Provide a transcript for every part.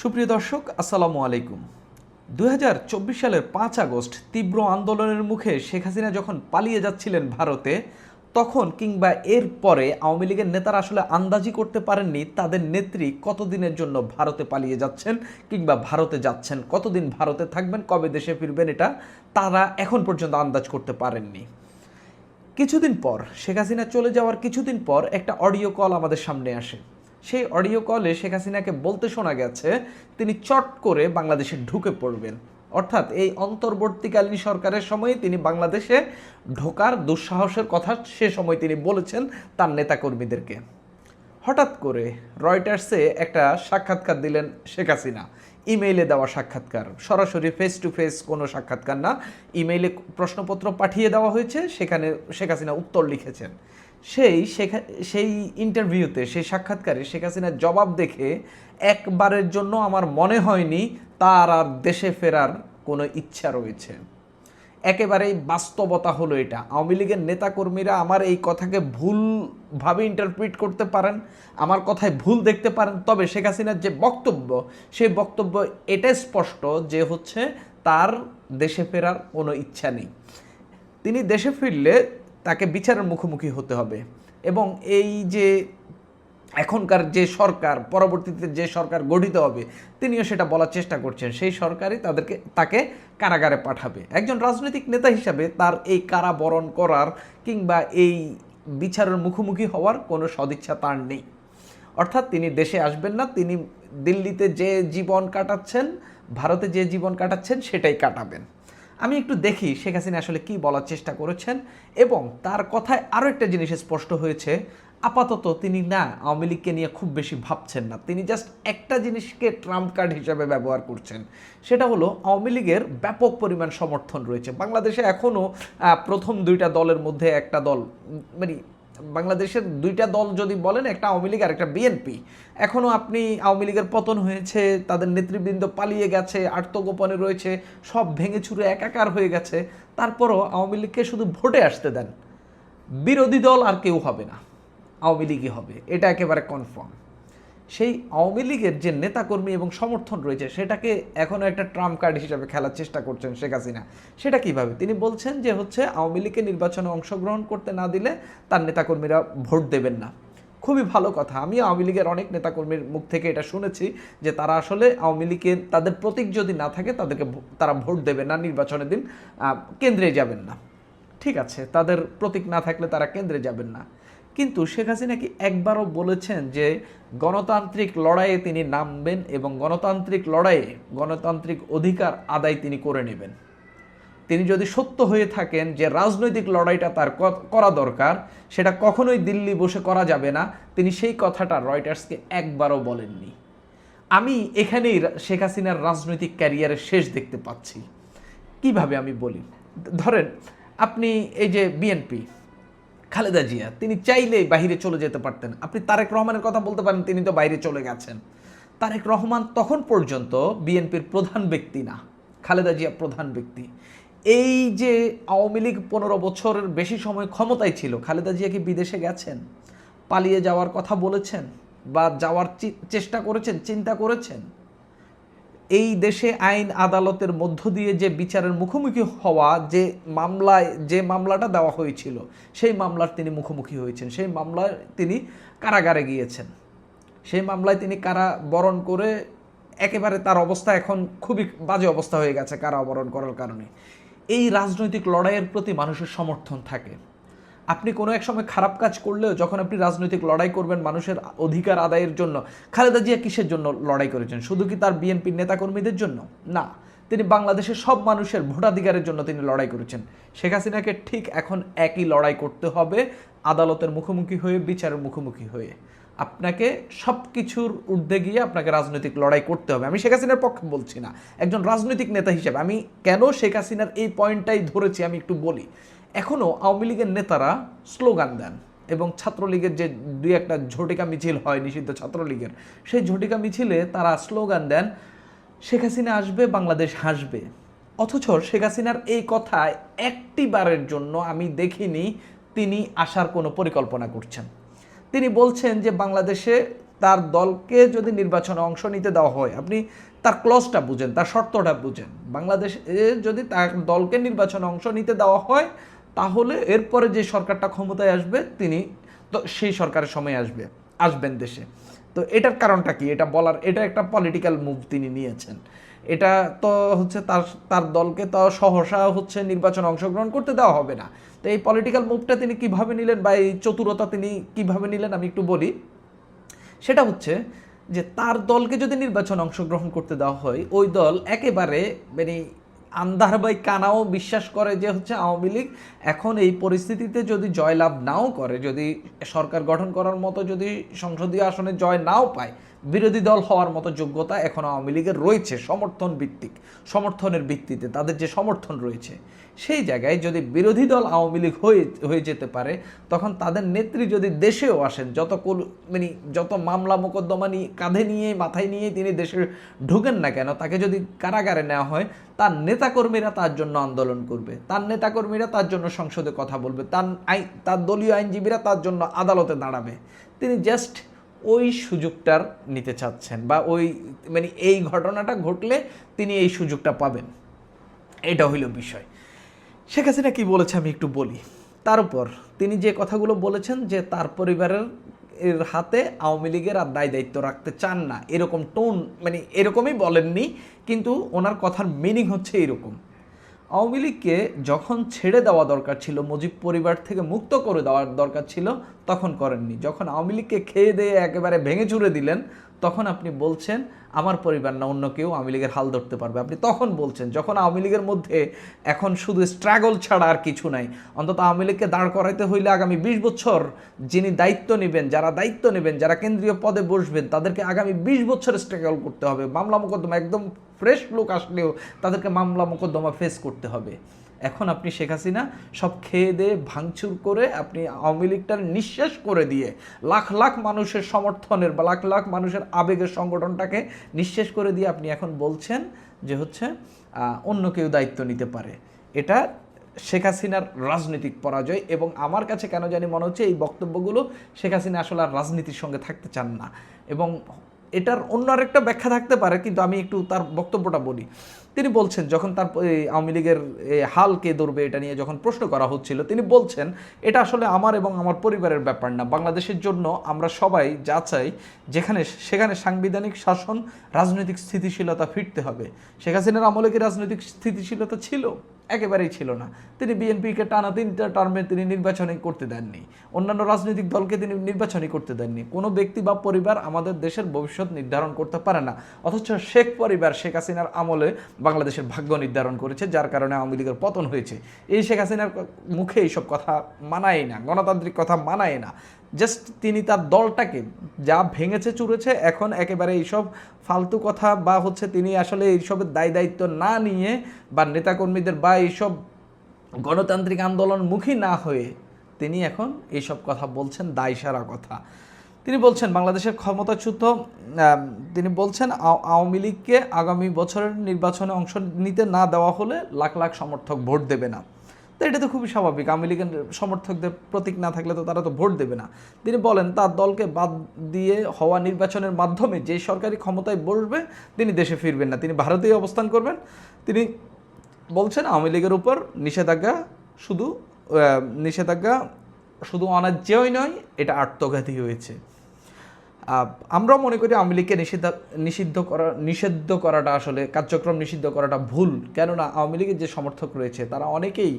সুপ্রিয় দর্শক, আসসালামু আলাইকুম। দু হাজার চব্বিশ সালের পাঁচ আগস্ট তীব্র আন্দোলনের মুখে শেখ হাসিনা যখন পালিয়ে যাচ্ছিলেন ভারতে, তখন কিংবা এর পরে আওয়ামী লীগের নেতারা আসলে আন্দাজি করতে পারেননি তাদের নেত্রী কতদিনের জন্য ভারতে পালিয়ে যাচ্ছেন কিংবা ভারতে যাচ্ছেন, কতদিন ভারতে থাকবেন, কবে দেশে ফিরবেন এটা তারা এখন পর্যন্ত আন্দাজ করতে পারেননি। কিছুদিন পর, শেখ হাসিনা চলে যাওয়ার কিছুদিন পর একটা অডিও কল আমাদের সামনে আসে। সেই অডিও কলে শেখ হাসিনাকে বলতে শোনা গেছে, তিনি চট করে বাংলাদেশে ঢুকে পড়বেন। অর্থাৎ এই অন্তর্বর্তীকালীন সরকারের সময়ে তিনি বাংলাদেশে ঢোকার দুঃসাহসের কথা সে সময় তিনি বলেছেন তার নেতাকর্মীদেরকে। হঠাৎ করে রয়টার্সে একটা সাক্ষাৎকার দিলেন শেখ হাসিনা। ইমেইলে দেওয়া সাক্ষাৎকার। সরাসরি ফেস টু ফেস কোনো সাক্ষাৎকার না। ইমেইলে প্রশ্নপত্র পাঠিয়ে দেওয়া হয়েছে, সেখানে শেখ হাসিনা উত্তর লিখেছেন। সেই সেই ইন্টারভিউতে সেই সাক্ষাৎকারে শেখ হাসিনার জবাব দেখে একবারের জন্য আমার মনে হয়নি তার আর দেশে ফেরার কোনো ইচ্ছা রয়েছে। একেবারেই বাস্তবতা হলো এটা। আওয়ামী লীগের নেতাকর্মীরা আমার এই কথাকে ভুলভাবে ইন্টারপ্রিট করতে পারেন, আমার কথায় ভুল দেখতে পারেন, তবে শেখ হাসিনার যে বক্তব্য, সেই বক্তব্য এটাই স্পষ্ট যে হচ্ছে তার দেশে ফেরার কোনো ইচ্ছা নেই। তিনি দেশে ফিরলে তাকে বিচারের মুখোমুখি হতে হবে। এবং এই যে এখনকার যে সরকার, পরবর্তীতে যে সরকার গঠিত হবে, তিনিও সেটা বলার চেষ্টা করছেন। সেই সরকারই তাদেরকে, তাকে কারাগারে পাঠাবে। একজন রাজনৈতিক নেতা হিসাবে তার এই কারাবরণ করার কিংবা এই বিচারের মুখোমুখি হওয়ার কোনো সদিচ্ছা তার নেই। অর্থাৎ তিনি দেশে আসবেন না, তিনি দিল্লিতে যে জীবন কাটাচ্ছেন, ভারতে যে জীবন কাটাচ্ছেন, সেটাই কাটাবেন। আমি একটু দেখি শেখ হাসিনা আসলে কি বলার চেষ্টা করেছেন এবং তার কথায় আরও একটা জিনিস স্পষ্ট হয়েছে। আপাতত তিনি না আওয়ামী লীগকে নিয়ে খুব বেশি ভাবছেন না। তিনি জাস্ট একটা জিনিসকে ট্রাম্প কার্ড হিসাবে ব্যবহার করছেন। সেটা হলো আওয়ামী লীগের ব্যাপক পরিমাণ সমর্থন রয়েছে। বাংলাদেশে এখনও প্রথম দুইটা দলের মধ্যে একটা দল মানে বাংলাদেশের দুইটা দল যদি বলেন, একটা আওয়ামী লীগ আর একটা বিএনপি। এখনও আপনি আওয়ামী লীগের পতন হয়েছে, তাদের নেতৃবৃন্দ পালিয়ে গেছে, আত্মগোপনে রয়েছে, সব ভেঙে ছুড়ে একাকার হয়ে গেছে, তারপরও আওয়ামী লীগকে শুধু ভোটে আসতে দেন। বিরোধী দল আর কেউ হবে না। আওয়ামী লীগই হবে। এটা একেবারে কনফার্ম সেই আওয়ামী লীগের যে নেতাকর্মী এবং সমর্থন রয়েছে, সেটাকে এখনও একটা ট্রাম্প কার্ড হিসাবে খেলার চেষ্টা করছেন শেখ হাসিনা। সেটা কীভাবে? তিনি বলছেন যে হচ্ছে, আওয়ামী লীগকে নির্বাচনে অংশগ্রহণ করতে না দিলে তার নেতাকর্মীরা ভোট দেবেন না। খুবই ভালো কথা। আমি আওয়ামী লীগের অনেক নেতাকর্মীর মুখ থেকে এটা শুনেছি যে তারা আসলে আওয়ামী লীগের তাদের প্রতীক যদি না থাকে, তাদেরকে তারা ভোট দেবে না, নির্বাচনের দিন কেন্দ্রে যাবেন না। ঠিক আছে, তাদের প্রতীক না থাকলে তারা কেন্দ্রে যাবেন না। কিন্তু শেখ হাসিনা কি একবারও বলেছেন যে গণতান্ত্রিক লড়াইয়ে তিনি নামবেন এবং গণতান্ত্রিক লড়াইয়ে গণতান্ত্রিক অধিকার আদায় তিনি করে নেবেন? তিনি যদি সত্য হয়ে থাকেন যে রাজনৈতিক লড়াইটা তার করা দরকার, সেটা কখনোই দিল্লি বসে করা যাবে না, তিনি সেই কথাটা রয়টার্সকে একবারও বলেননি। আমি এখানেই শেখ হাসিনার রাজনৈতিক ক্যারিয়ারের শেষ দেখতে পাচ্ছি। কীভাবে আমি বলি? ধরেন, আপনি এই যে বিএনপি খালেদা জিয়া, তিনি চাইলেই বাইরে চলে যেতে পারতেন। আপনি তারেক রহমানের কথা বলতে পারেন, তিনি তো বাইরে চলে গেছেন। তারেক রহমান তখন পর্যন্ত বিএনপির প্রধান ব্যক্তি না, খালেদা জিয়া প্রধান ব্যক্তি। এই যে আওয়ামী লীগ পনেরো বছরের বেশি সময় ক্ষমতায় ছিল, খালেদা জিয়া কি বিদেশে গেছেন? পালিয়ে যাওয়ার কথা বলেছেন? বা যাওয়ার চেষ্টা করেছেন? চিন্তা করেছেন? এই দেশে আইন আদালতের মধ্য দিয়ে যে বিচারের মুখোমুখি হওয়া, যে মামলায়, যে মামলাটা দেওয়া হয়েছিল, সেই মামলার তিনি মুখোমুখি হয়েছেন। সেই মামলায় তিনি কারাগারে গিয়েছেন। সেই মামলায় তিনি কারা বরণ করে একেবারে তার অবস্থা এখন খুবই বাজে অবস্থা হয়ে গেছে কারা বরণ করার কারণে। এই রাজনৈতিক লড়াইয়ের প্রতি মানুষের সমর্থন থাকে। আপনি কোনো এক সময় খারাপ কাজ করলেও যখন আপনি রাজনৈতিক লড়াই করবেন মানুষের অধিকার আদায়ের জন্য, খালেদা জিয়া কিসের জন্য লড়াই করেছেন? শুধু কি তার বিএনপির নেতাকর্মীদের জন্য? না, তিনি বাংলাদেশের সব মানুষের ভোটাধিকারের জন্য তিনি লড়াই করেছেন। শেখ হাসিনাকে ঠিক এখন একই লড়াই করতে হবে, আদালতের মুখোমুখি হয়ে, বিচারের মুখোমুখি হয়ে। আপনাকে সব কিছুর ঊর্ধ্বে গিয়ে আপনাকে রাজনৈতিক লড়াই করতে হবে। আমি শেখ হাসিনার পক্ষে বলছি না, একজন রাজনৈতিক নেতা হিসেবে। আমি কেন শেখ হাসিনার এই পয়েন্টটাই ধরেছি আমি একটু বলি। এখনও আওয়ামী লীগের নেতারা স্লোগান দেন এবং ছাত্রলীগের যে দুই একটা ঝটিকা মিছিল হয়, নিষিদ্ধ ছাত্রলীগের, সেই ঝটিকা মিছিলে তারা স্লোগান দেন, শেখ হাসিনা আসবে, বাংলাদেশ হাসবে। অথচ শেখ হাসিনার এই কথায় একটি বারের জন্য আমি দেখিনি তিনি আসার কোনো পরিকল্পনা করছেন। তিনি বলছেন যে বাংলাদেশে তার দলকে যদি নির্বাচনে অংশ নিতে দেওয়া হয়, আপনি তার ক্লজটা বুঝেন, তার শর্তটা বুঝেন। বাংলাদেশ যদি তার দলকে নির্বাচনে অংশ নিতে দেওয়া হয় তাহলে এরপরে যে সরকারটা ক্ষমতায় আসবে, তিনি তো সেই সরকারের সময় আসবে, আসবেন দেশে। তো এটার কারণটা কি? এটা বলার, এটা একটা পলিটিক্যাল মুভ তিনি নিয়েছেন। এটা তো হচ্ছে তার তার দলকে তো সহসা হচ্ছে নির্বাচনে অংশগ্রহণ করতে দেওয়া হবে না। তো এই পলিটিক্যাল মুভটা তিনি কীভাবে নিলেন বা এই চতুরতা তিনি কীভাবে নিলেন আমি একটু বলি। সেটা হচ্ছে যে তার দলকে যদি নির্বাচনে অংশগ্রহণ করতে দেওয়া হয়, ওই দল একেবারে মানে আন্ধার বাই কানাও বিশ্বাস করে যে হচ্ছে আওয়ামী লীগ এখন এই পরিস্থিতিতে যদি জয়লাভ নাও করে, যদি সরকার গঠন করার মতো যদি সংসদীয় আসনে জয় নাও পায় বিরোধী দল হওয়ার মতো যোগ্যতা এখন আওয়ামী লীগের রয়েছে সমর্থন ভিত্তিক। সমর্থনের ভিত্তিতে তাদের যে সমর্থন রয়েছে, সেই জায়গায় যদি বিরোধী দল আওয়ামী লীগ হয়ে হয়ে যেতে পারে, তখন তাদের নেত্রী যদি দেশেও আসেন, যত মানে যত মামলা মোকদ্দমা নিয়ে, কাঁধে নিয়ে, মাথায় নিয়ে তিনি দেশে ঢুকেন না কেন, তাকে যদি কারাগারে নেওয়া হয়, তার নেতাকর্মীরা তার জন্য আন্দোলন করবে, তার নেতাকর্মীরা তার জন্য সংসদে কথা বলবে, তার আই তার দলীয় আইনজীবীরা তার জন্য আদালতে দাঁড়াবে। তিনি জাস্ট ওই সুযোগটার নিতে চাচ্ছেন বা ওই মানে এই ঘটনাটা ঘটলে তিনি এই সুযোগটা পাবেন। এটা হইল বিষয়। শেখ হাসিনা কি বলেছে আমি একটু বলি। তার উপর তিনি যে কথাগুলো বলেছেন যে তার পরিবারের এর হাতে আওয়ামী লীগের আর দায় দায়িত্ব রাখতে চান না। এরকম টোন মানে এরকমই বলেননি, কিন্তু ওনার কথার মিনিং হচ্ছে এরকম। আওয়ামী লীগকে যখন ছেড়ে দেওয়া দরকার ছিল, মুজিব পরিবার থেকে মুক্ত করে দেওয়ার দরকার ছিল, তখন করেননি। যখন আওয়ামী লীগকে খেয়ে দিয়ে একেবারে ভেঙে চুরে দিলেন, তখন আপনি বলছেন, আমার পরিবার না, অন্য কেউ আওয়ামী লীগের হাল ধরতে পারবে। আপনি তখন বলছেন, যখন আওয়ামী লীগের মধ্যে এখন শুধু স্ট্রাগল ছাড়া আর কিছু নাই, অন্তত আওয়ামী লীগকে দাঁড় করাইতে হইলে আগামী বিশ বছর যিনি দায়িত্ব নেবেন, যারা দায়িত্ব নেবেন, যারা কেন্দ্রীয় পদে বসবেন, তাদেরকে আগামী বিশ বছর স্ট্রাগল করতে হবে। মামলা মোকদ্দমা একদম ফ্রেশ লোক আসলেও তাদেরকে মামলা মোকদ্দমা ফেস করতে হবে। এখন আপনি শেখ হাসিনা সব খেয়ে দিয়ে ভাঙচুর করে আপনি আওয়ামী লীগটার নিঃশেষ করে দিয়ে লাখ লাখ মানুষের সমর্থনের বা লাখ লাখ মানুষের আবেগের সংগঠনটাকে নিঃশেষ করে দিয়ে আপনি এখন বলছেন যে হচ্ছে অন্য কেউ দায়িত্ব নিতে পারে। এটা শেখ হাসিনার রাজনৈতিক পরাজয় এবং আমার কাছে কেন জানি মনে হচ্ছে এই বক্তব্যগুলো শেখ হাসিনা আসলে আর রাজনীতির সঙ্গে থাকতে চান না। এবং এটার অন্য আরেকটা ব্যাখ্যা থাকতে পারে, কিন্তু আমি একটু তার বক্তব্যটা বলি। তিনি বলছেন, যখন তার আওয়ামী লীগের হাল কে ধরবে এটা নিয়ে যখন প্রশ্ন করা হচ্ছিল, তিনি বলছেন, এটা আসলে আমার এবং আমার পরিবারের ব্যাপার না। বাংলাদেশের জন্য আমরা সবাই যা চাই, যেখানে, সেখানে সাংবিধানিক শাসন, রাজনৈতিক স্থিতিশীলতা ফিরতে হবে। শেখ হাসিনার আমলে কি রাজনৈতিক স্থিতিশীলতা ছিল? একেবারেই ছিল না। তিনি বিএনপিকে টানা তিনটা টার্মে তিনি নির্বাচনই করতে দেননি। অন্যান্য রাজনৈতিক দলকে তিনি নির্বাচনই করতে দেননি। কোনো ব্যক্তি বা পরিবার আমাদের দেশের ভবিষ্যৎ নির্ধারণ করতে পারে না। অথচ শেখ পরিবার শেখ হাসিনার আমলে বাংলাদেশের ভাগ্য নির্ধারণ করেছে, যার কারণে আওয়ামী লীগের পতন হয়েছে। এই শেখ হাসিনার মুখে এইসব কথা মানায় না, গণতান্ত্রিক কথা মানায় না। জাস্ট তিনি তার দলটাকে যা ভেঙেছে, চুরেছে, এখন একেবারে এইসব ফালতু কথা বা হচ্ছে তিনি আসলে এইসবের দায় দায়িত্ব না নিয়ে বা নেতাকর্মীদের বা এইসব গণতান্ত্রিক আন্দোলন মুখী না হয়ে তিনি এখন এইসব কথা বলছেন, দায় সারা কথা। তিনি বলছেন, বাংলাদেশের ক্ষমতাচ্যুত তিনি বলছেন আওয়ামী লীগকে আগামী বছরের নির্বাচনে অংশ নিতে না দেওয়া হলে লাখ লাখ সমর্থক ভোট দেবে না। তো এটা তো খুবই স্বাভাবিক। আওয়ামী লীগের সমর্থকদের প্রতীক না থাকলে তো তারা তো ভোট দেবে না। তিনি বলেন, তার দলকে বাদ দিয়ে হওয়া নির্বাচনের মাধ্যমে যে সরকারি ক্ষমতায় বসবে, তিনি দেশে ফিরবেন না। তিনি ভারতেই অবস্থান করবেন। তিনি বলছেন আওয়ামী লীগের উপর নিষেধাজ্ঞা শুধু নিষেধাজ্ঞা শুধু অনার্যই নয়, এটা আত্মঘাতী হয়েছে। আমরাও মনে করি আওয়ামী লীগকে নিষিদ্ধ নিষিদ্ধ করা, নিষিদ্ধ করাটা আসলে, কার্যক্রম নিষিদ্ধ করাটা ভুল। কেননা আওয়ামী লীগের যে সমর্থক রয়েছে, তারা অনেকেই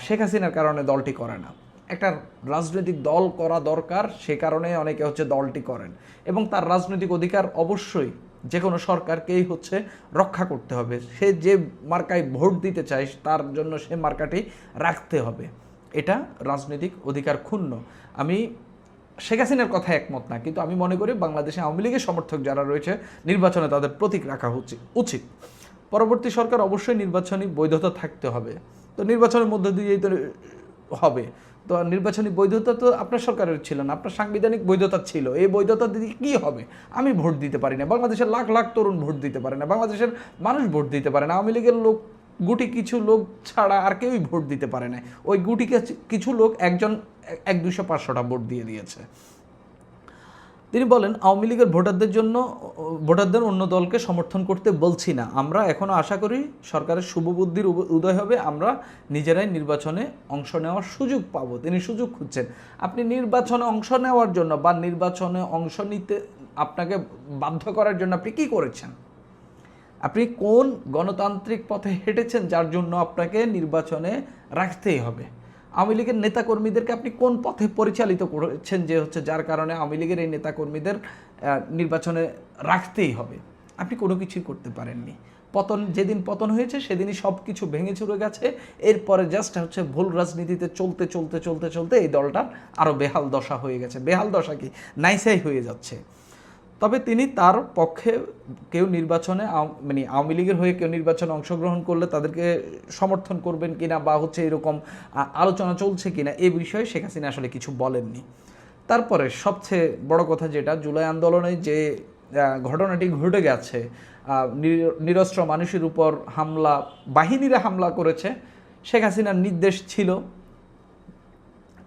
শেখ হাসিনার কারণে দলটি করে না। একটা রাজনৈতিক দল করা দরকার, সে কারণে অনেকে হচ্ছে দলটি করেন। এবং তার রাজনৈতিক অধিকার অবশ্যই যে কোনো সরকারকেই হচ্ছে রক্ষা করতে হবে। সে যে মার্কায় ভোট দিতে চায়, তার জন্য সে মার্কাটি রাখতে হবে। এটা রাজনৈতিক অধিকার ক্ষুণ্ণ। আমি শেখ হাসিনার কথা একমত না, কিন্তু আমি মনে করি বাংলাদেশে আওয়ামী লীগের সমর্থক যারা রয়েছে, নির্বাচনে তাদের প্রতীক রাখা হচ্ছে, উচিত। পরবর্তী সরকার অবশ্যই নির্বাচনী বৈধতা থাকতে হবে। তো নির্বাচনের মধ্য দিয়েই তো হবে। তো নির্বাচনী বৈধতা তো আপনার সরকারের ছিল না, আপনার সাংবিধানিক বৈধতা ছিল। এই বৈধতা দিয়ে কী হবে? আমি ভোট দিতে পারি না। বাংলাদেশের লাখ লাখ তরুণ ভোট দিতে পারে না। বাংলাদেশের মানুষ ভোট দিতে পারে না। আওয়ামী লীগের লোক গুটি কিছু লোক ছাড়া আর কেউই ভোট দিতে পারে না ওই গুটি কিছু- লোক একজন, এক দুশো পাঁচশোটা ভোট দিয়ে দিয়েছে। তিনি বলেন, আওয়ামী লীগের ভোটারদের জন্য, ভোটারদের অন্য দলকে সমর্থন করতে বলছি না। আমরা এখনও আশা করি সরকারের শুভবুদ্ধির উদয় হবে। আমরা নিজেরাই নির্বাচনে অংশ নেওয়ার সুযোগ পাবো। তিনি সুযোগ খুঁজছেন। আপনি নির্বাচনে অংশ নেওয়ার জন্য বা নির্বাচনে অংশ নিতে আপনাকে বাধ্য করার জন্য আপনি কী করেছেন? আপনি কোন গণতান্ত্রিক পথে হেঁটেছেন যার জন্য আপনাকে নির্বাচনে রাখতেই হবে? আওয়ামী লীগের নেতাকর্মীদেরকে আপনি কোন পথে পরিচালিত করেছেন যে হচ্ছে যার কারণে আওয়ামী লীগের এই নেতাকর্মীদের নির্বাচনে রাখতেই হবে? আপনি কোনো কিছুই করতে পারেননি। পতন, যেদিন পতন হয়েছে, সেদিনই সব কিছু ভেঙে চুরে গেছে। এরপরে জাস্ট হচ্ছে ভুল রাজনীতিতে চলতে চলতে চলতে চলতে এই দলটার আরও বেহাল দশা হয়ে গেছে। বেহাল দশা কি? নাইসাই হয়ে যাচ্ছে। তবে তিনি তার পক্ষে কেউ নির্বাচনে মানে আওয়ামী লীগের হয়ে কেউ নির্বাচনে অংশগ্রহণ করলে তাদেরকে সমর্থন করবেন কিনা বা হচ্ছে এরকম আলোচনা চলছে কিনা এ বিষয়ে শেখ হাসিনা আসলে কিছু বলেননি। তারপরে সবচেয়ে বড় কথা যেটা, জুলাই আন্দোলনে যে ঘটনাটি ঘটে গেছে নিরস্ত্র মানুষের উপর হামলা, বাহিনীরা হামলা করেছে, শেখ হাসিনার নির্দেশ ছিল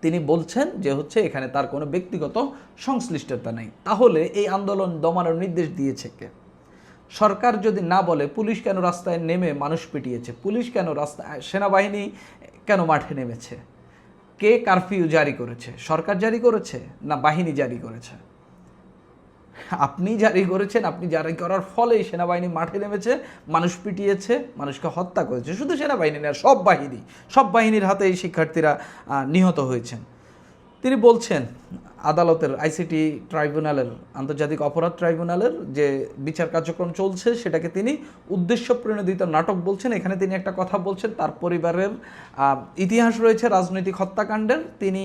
তিনি বলছেন যে হচ্ছে এখানে তার কোনো ব্যক্তিগত সংশ্লিষ্টতা নেই। তাহলে এই আন্দোলন দমানোর নির্দেশ দিয়েছে কে? সরকার যদি না বলে, পুলিশ কেন রাস্তায় নেমে মানুষ পিটিয়েছে? পুলিশ কেন রাস্তায় সেনাবাহিনী কেন মাঠে নেমেছে? কে কারফিউ জারি করেছে? সরকার জারি করেছে না বাহিনী জারি করেছে? আপনি জারি করেছেন, আপনি জারি করার ফলে সেনাবাহিনী মাঠে নেমেছে, মানুষ পিটিয়েছে, মানুষকে হত্যা করেছে। শুধু সেনাবাহিনী না, সব বাহিনী, সব বাহিনীর হাতে এই শিক্ষার্থীরা নিহত হয়েছেন। তিনি বলছেন, আদালতের আইসিটি ট্রাইব্যুনালের, আন্তর্জাতিক অপরাধ ট্রাইব্যুনালের যে বিচার কার্যক্রম চলছে, সেটাকে তিনি উদ্দেশ্য প্রণোদিত নাটক বলছেন। এখানে তিনি একটা কথা বলছেন, তার পরিবারের ইতিহাস রয়েছে, রাজনৈতিক হত্যাকাণ্ডের। তিনি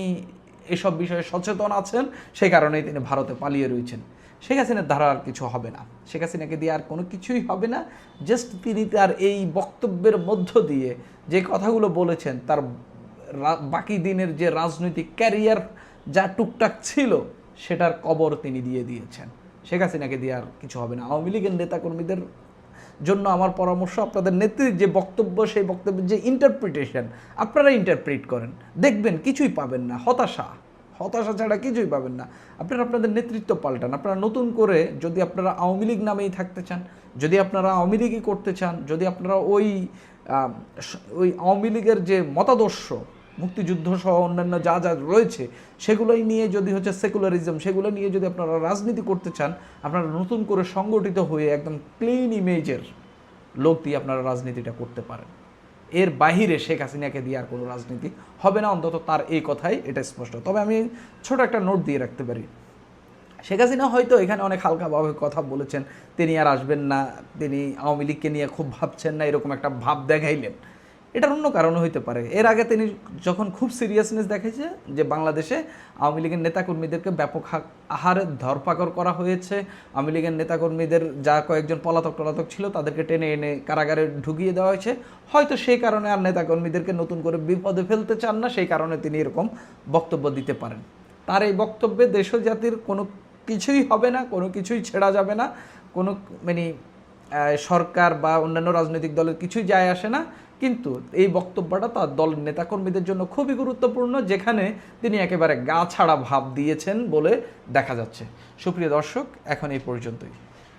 এসব বিষয়ে সচেতন আছেন, সেই কারণেই তিনি ভারতে পালিয়ে রয়েছেন। শেখ হাসিনার দ্বারা আর কিছু হবে না। শেখ হাসিনাকে দিয়ে আর কোনো কিছুই হবে না। জাস্ট তিনি তার এই বক্তব্যের মধ্য দিয়ে যে কথাগুলো বলেছেন, তার বাকি দিনের যে রাজনৈতিক ক্যারিয়ার যা টুকটাক ছিল, সেটার কবর তিনি দিয়ে দিয়েছেন। শেখ হাসিনাকে দিয়ে আর কিছু হবে না। আওয়ামী লীগের নেতাকর্মীদের জন্য আমার পরামর্শ, আপনাদের নেত্রীর যে বক্তব্য, সেই বক্তব্যের যে ইন্টারপ্রিটেশন আপনারা ইন্টারপ্রিট করেন। দেখবেন কিছুই পাবেন না। হতাশা। হতাশা ছাড়া কিছুই পাবেন না। আপনারা আপনাদের নেতৃত্ব পাল্টান। আপনারা নতুন করে যদি আপনারা আওয়ামী লীগ নামেই থাকতে চান, যদি আপনারা আওয়ামী লীগই করতে চান, যদি আপনারা ওই ওই আওয়ামী লীগের যে মতাদর্শ, মুক্তিযুদ্ধ সহ অন্যান্য যা যা রয়েছে, সেগুলোই নিয়ে যদি হচ্ছে সেকুলারিজম, সেগুলো নিয়ে যদি আপনারা রাজনীতি করতে চান, আপনারা নতুন করে সংগঠিত হয়ে একদম ক্লিন ইমেজের লোক দিয়ে আপনারা রাজনীতিটা করতে পারেন। এর বাহিরে শেখ হাসিনাকে দিয়ে আর কোনো রাজনীতি হবে না, অন্তত তার এই কথাই এটা স্পষ্ট। তবে আমি ছোট একটা নোট দিয়ে রাখতে পারি। শেখ হাসিনা হয়তো এখানে অনেক হালকাভাবে কথা বলেছেন, তিনি আর আসবেন না, তিনি আওয়ামী লীগকে নিয়ে খুব ভাবছেন না, এরকম একটা ভাব দেখাইলেন। এটার অন্য কারণও হইতে পারে। এর আগে তিনি যখন খুব সিরিয়াসনেস দেখেছে যে বাংলাদেশে আওয়ামী লীগের নেতাকর্মীদেরকে ব্যাপক আহারে ধরপাকড় করা হয়েছে, আওয়ামী লীগের নেতাকর্মীদের যা কয়েকজন পলাতক টলাতক ছিল তাদেরকে টেনে এনে কারাগারে ঢুকিয়ে দেওয়া হয়েছে। হয়তো সেই কারণে আর নেতাকর্মীদেরকে নতুন করে বিপদে ফেলতে চান না, সেই কারণে তিনি এরকম বক্তব্য দিতে পারেন। তার এই বক্তব্যে দেশ জাতির কোনো কিছুই হবে না, কোনো কিছুই ছেড়া যাবে না, কোনো মানে সরকার বা অন্যান্য রাজনৈতিক দলের কিছুই যায় আসে না। কিন্তু এই বক্তব্যটা তার দলের নেতাকর্মীদের জন্য খুবই গুরুত্বপূর্ণ, যেখানে তিনি একেবারে গা ছাড়া ভাব দিয়েছেন বলে দেখা যাচ্ছে। সুপ্রিয় দর্শক, এখন এই পর্যন্তই।